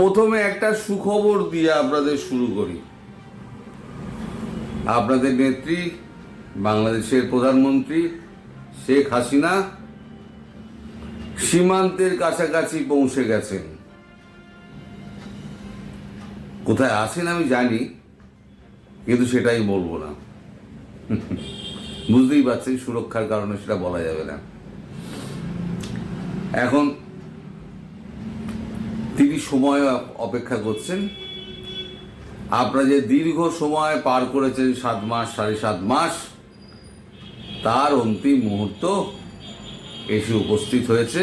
প্রথমে একটা সুখবর দিয়ে আপনাদের শুরু করি। আপনাদের নেত্রী, বাংলাদেশের প্রধানমন্ত্রী শেখ হাসিনা সীমান্তের কাছাকাছি পৌঁছে গেছেন। কোথায় আছেন আমি জানি, কিন্তু সেটাই বলব না। বুঝতেই পারছেন সুরক্ষার কারণে সেটা বলা যাবে না। এখন তিনি সময় অপেক্ষা করছেন। আপনারা যে দীর্ঘ সময় পার করেছেন, সাত মাস, সাড়ে সাত মাস, তার অন্তিম মুহূর্ত এসে উপস্থিত হয়েছে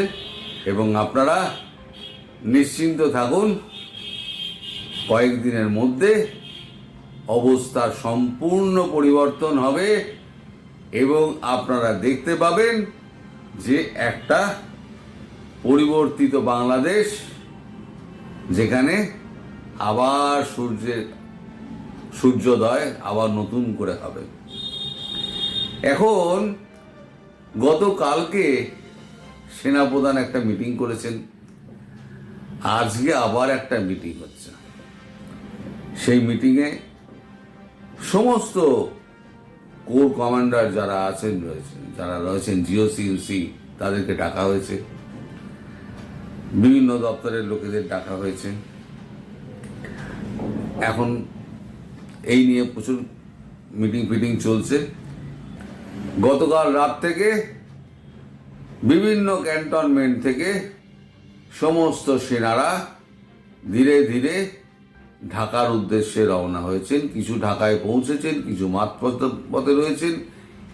এবং আপনারা নিশ্চিন্ত থাকুন, কয়েকদিনের মধ্যে অবস্থার সম্পূর্ণ পরিবর্তন হবে এবং আপনারা দেখতে পাবেন যে একটা পরিবর্তিত বাংলাদেশ যেখানে আবার সূর্যের সূর্যোদয় আবার নতুন করে হবে। এখন গতকালকে সেনাপ্রধান একটা মিটিং করেছেন। আজকে আবার একটা মিটিং হচ্ছে। সেই মিটিংয়ে সমস্ত কোর কমান্ডার যারা আছেন রয়েছেন, যারা রয়েছেন, জিও সিএনসি তাদেরকে ডাকা হয়েছে। বিভিন্ন দপ্তরের লোকেদের ডাকা হয়েছে। এখন এই নিয়ে প্রচুর মিটিং ফিটিং চলছে। গতকাল রাত থেকে বিভিন্ন ক্যান্টনমেন্ট থেকে সমস্ত সেনারা ধীরে ধীরে ঢাকার উদ্দেশ্যে রওনা হয়েছেন। কিছু ঢাকায় পৌঁছেছেন, কিছু পথে রয়েছেন,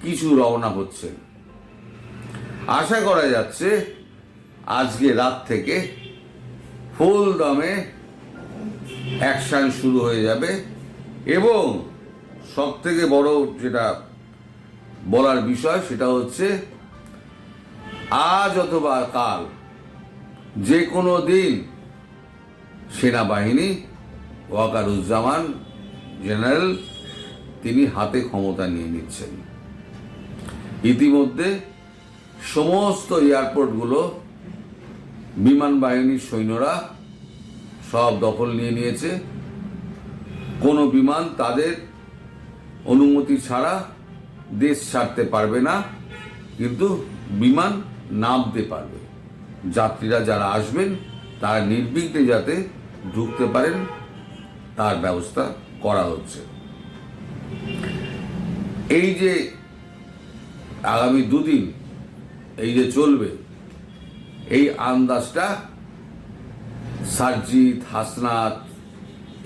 কিছু রওনা হচ্ছেন। আশা করা যাচ্ছে আজকে রাত থেকে ফুল দমে অ্যাকশন শুরু হয়ে যাবে এবং সব থেকে বড় যেটা বলার বিষয় সেটা হচ্ছে আজ অথবা কাল যে কোনো দিন সেনাবাহিনী ওয়াকারুজ্জামান জেনারেল তিনি হাতে ক্ষমতা নিয়ে নিচ্ছেন। ইতিমধ্যে সমস্ত এয়ারপোর্টগুলো বিমান বাহিনীর সৈন্যরা সব দখল নিয়ে নিয়েছে। কোনো বিমান তাদের অনুমতি ছাড়া দেশ ছাড়তে পারবে না, কিন্তু বিমান নামতে পারবে। যাত্রীরা যারা আসবেন, তারা নির্বিঘ্নে যাতে ঢুকতে পারেন, তার ব্যবস্থা করা হচ্ছে। এই যে আগামী দুদিন এই যে চলবে এই আন্দাজটা সারজিৎ হাসনাত,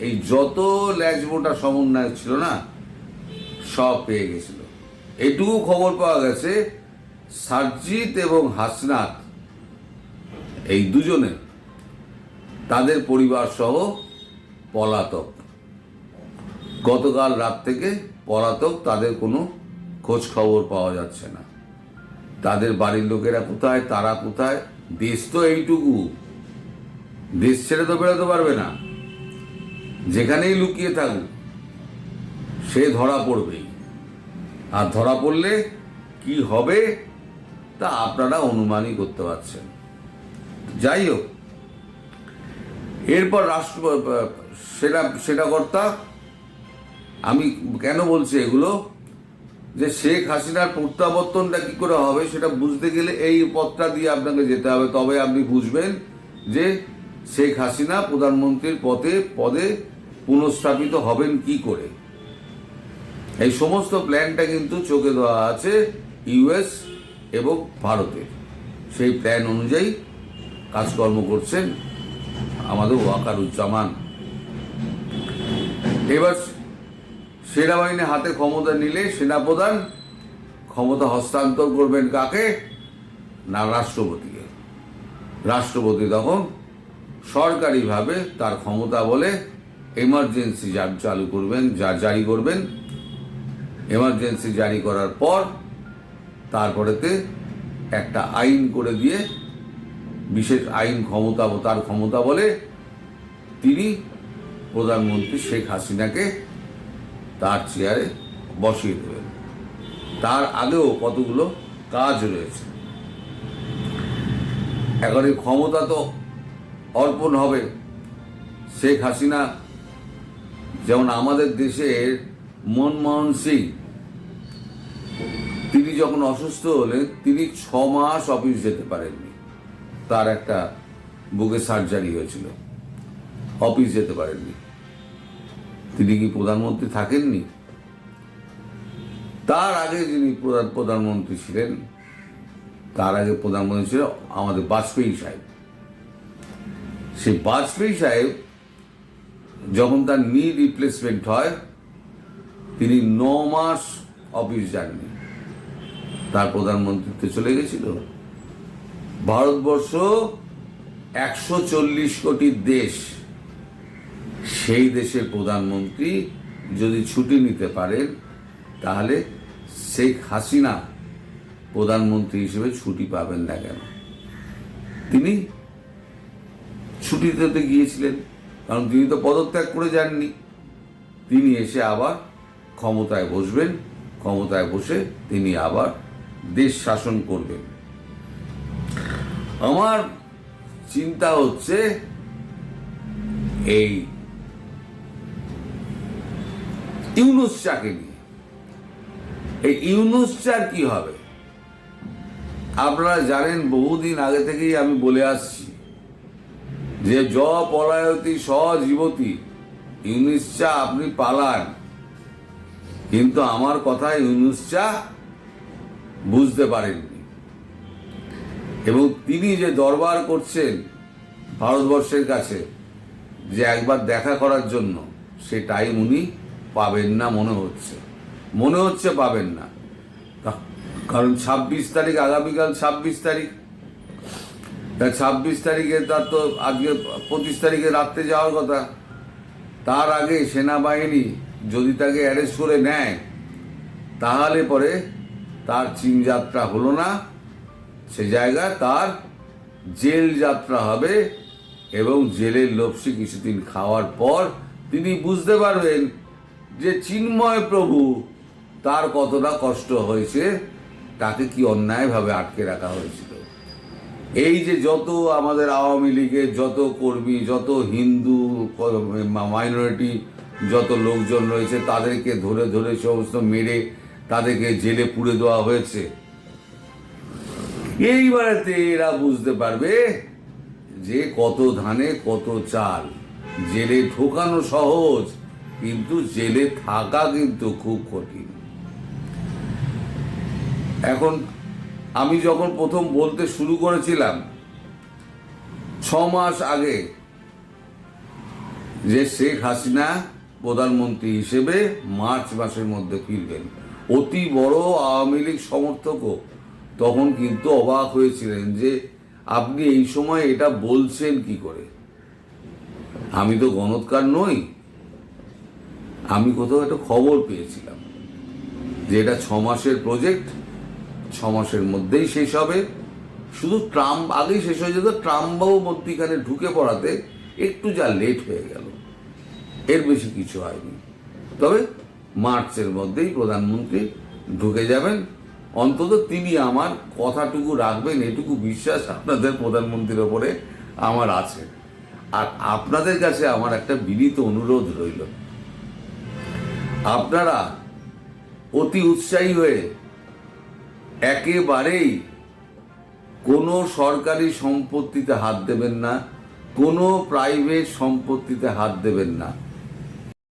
এই যত ল্যাজবোটা সমন্বয় ছিল না, সব পেয়ে গেছিল। এইটুকু খবর পাওয়া গেছে সারজিৎ এবং হাসনাত এই দুজনে তাদের পরিবার সহ পলাতক। গতকাল রাত থেকে পলাতক তাদের কোনো খোঁজ খবর পাওয়া যাচ্ছে না। তাদের বাড়ির লোকেরা কোথায়, তারা কোথায় দেশ তো এইটুকু। দেশ ছেড়ে তো বেরোতে পারবে না। যেখানেই লুকিয়ে থাকুক, সে ধরা পড়বেই। আর ধরা পড়লে কি হবে, তা আপনারা অনুমানই করতে পারছেন। যাই হোক, এরপর রাষ্ট্র সেটা সেটা কর্তা আমি কেন বলছি এগুলো? যে শেখ হাসিনার প্রত্যাবর্তনটা কি করে হবে সেটা বুঝতে গেলে এই পথটা দিয়ে আপনাকে যেতে হবে। তবে আপনি বুঝবেন যে শেখ হাসিনা প্রধানমন্ত্রীর পদে পদে পুনঃস্থাপিত হবেন কি করে। এই সমস্ত প্ল্যানটা কিন্তু চোখে দেওয়া আছে ইউএস এবং ভারতের সেই প্ল্যান অনুযায়ী কাজকর্ম করছেন আমাদের ওয়াকারুজ্জামান। এবার সেনাবাহিনী হাতে ক্ষমতা নিলে সেনাপ্রধান ক্ষমতা হস্তান্তর করবেন কাকে? না, রাষ্ট্রপতিকে। রাষ্ট্রপতি তখন সরকারিভাবে তার ক্ষমতা বলে এমার্জেন্সি যা চালু করবেন, যা জারি করবেন। এমার্জেন্সি জারি করার পর তারপরেতে একটা আইন করে দিয়ে, বিশেষ আইন ক্ষমতা, তার ক্ষমতা বলে তিনি প্রধানমন্ত্রী শেখ হাসিনাকে তার চেয়ারে বসিয়ে দেবেন। তার আগেও কতগুলো কাজ রয়েছে। এখন এই ক্ষমতা তো অর্পণ হবে। শেখ হাসিনা যেমন আমাদের দেশের মনমোহন সিং, তিনি যখন অসুস্থ হলেন, তিনি ছ মাস অফিস যেতে পারেননি। তার একটা বুকে সার্জারি হয়েছিল। অফিস যেতে পারেননি। তিনি কি প্রধানমন্ত্রী থাকেননি? তার আগে যিনি প্রধান, প্রধানমন্ত্রী ছিলেন, তার আগে প্রধানমন্ত্রী ছিল আমাদের বাজপেয়ী সাহেব। সেই বাজপেয়ী সাহেব যখন তার নি রিপ্লেসমেন্ট হয়, তিনি ন মাস অফিস যাননি। তার প্রধানমন্ত্রীত্ব চলে গেছিল। ভারতবর্ষ একশো চল্লিশ কোটি দেশ সেই দেশের প্রধানমন্ত্রী যদি ছুটি নিতে পারেন, তাহলে শেখ হাসিনা প্রধানমন্ত্রী হিসেবে ছুটি পাবেন না কেন? তিনি ছুটিতে তো গিয়েছিলেন, কারণ তিনি তো পদত্যাগ করে যাননি। তিনি এসে আবার ক্ষমতায় বসবেন, ক্ষমতায় বসে তিনি আবার দেশ শাসন করবেন। আমার চিন্তা হচ্ছে, এই ইউনুস চাকে নিয়ে। এই ইউনুস চার কি হবে? আপনারা জানেন বহুদিন আগে থেকেই আমি বলে আসছি যে জ পলায়তি স জীবতী ইউনুস চা আপনি পালান। কিন্তু আমার কথা ইউনুস চা বুঝতে পারেননি। এবং তিনি যে দরবার করছেন ভারতবর্ষের কাছে, যে একবার দেখা করার জন্য সে টাইম উনি পাবেন না, মনে হচ্ছে। মনে হচ্ছে পাবেন না। কারণ ছাব্বিশ তারিখ, আগামীকাল ছাব্বিশ তারিখ। তা ছাব্বিশ তারিখে তার তো আজকে পঁচিশ তারিখে রাত্রে যাওয়ার কথা। তার আগে সেনাবাহিনী যদি তাকে অ্যারেস্ট করে নেয়, তাহলে পরে তার চীন যাত্রা হলো না। সে জায়গায় তার জেল যাত্রা হবে এবং জেলের লপসি কিছুদিন খাওয়ার পর তিনি বুঝতে পারবেন যে চিন্ময় প্রভু, তার কতটা কষ্ট হয়েছে, তাকে কি অন্যায়ভাবে আটকে রাখা হয়েছিল? এই যে যত আমাদের আওয়ামী লীগের যত কর্মী, যত হিন্দু মাইনরিটি যত লোকজন রয়েছে, তাদেরকে ধরে ধরে সমস্ত মেরে তাদেরকে জেলে পুড়ে দেওয়া হয়েছে। এইবারেতে এরা বুঝতে পারবে যে কত ধানে কত চাল, জেলে ঢোকানো সহজ কিন্তু জেলে থাকা কিন্তু খুব কঠিন। এখন আমি যখন প্রথম বলতে শুরু করেছিলাম, ছ মাস আগে যে শেখ হাসিনা প্রধানমন্ত্রী হিসেবে মার্চ মাসের মধ্যে ফিরবেন, অতি বড় আওয়ামী লীগ সমর্থকও তখন কিন্তু অবাক হয়েছিলেন যে আপনি এই সময় এটা বলছেন কি করে? আমি তো গণৎকার নই আমি কোথাও একটা খবর পেয়েছিলাম যে এটা ছ মাসের প্রজেক্ট ছ মাসের মধ্যেই শেষ হবে। শুধু ট্রাম্প আগেই শেষ হয়ে যেত ট্রাম্পবাবু মধ্যিখানে ঢুকে পড়াতে একটু যা লেট হয়ে গেল। এর বেশি কিছু হয়নি। তবে মার্চের মধ্যেই প্রধানমন্ত্রী ঢুকে যাবেন। অন্তত তিনি আমার কথাটুকু রাখবেন, এটুকু বিশ্বাস আপনাদের প্রধানমন্ত্রীর ওপরে আমার আছে। আর আপনাদের কাছে আমার একটা বিনীত অনুরোধ রইল। আপনারা অতি উৎসাহী হয়ে একেবারেই কোনো সরকারি সম্পত্তিতে হাত দেবেন না, কোনো প্রাইভেট সম্পত্তিতে হাত দেবেন না।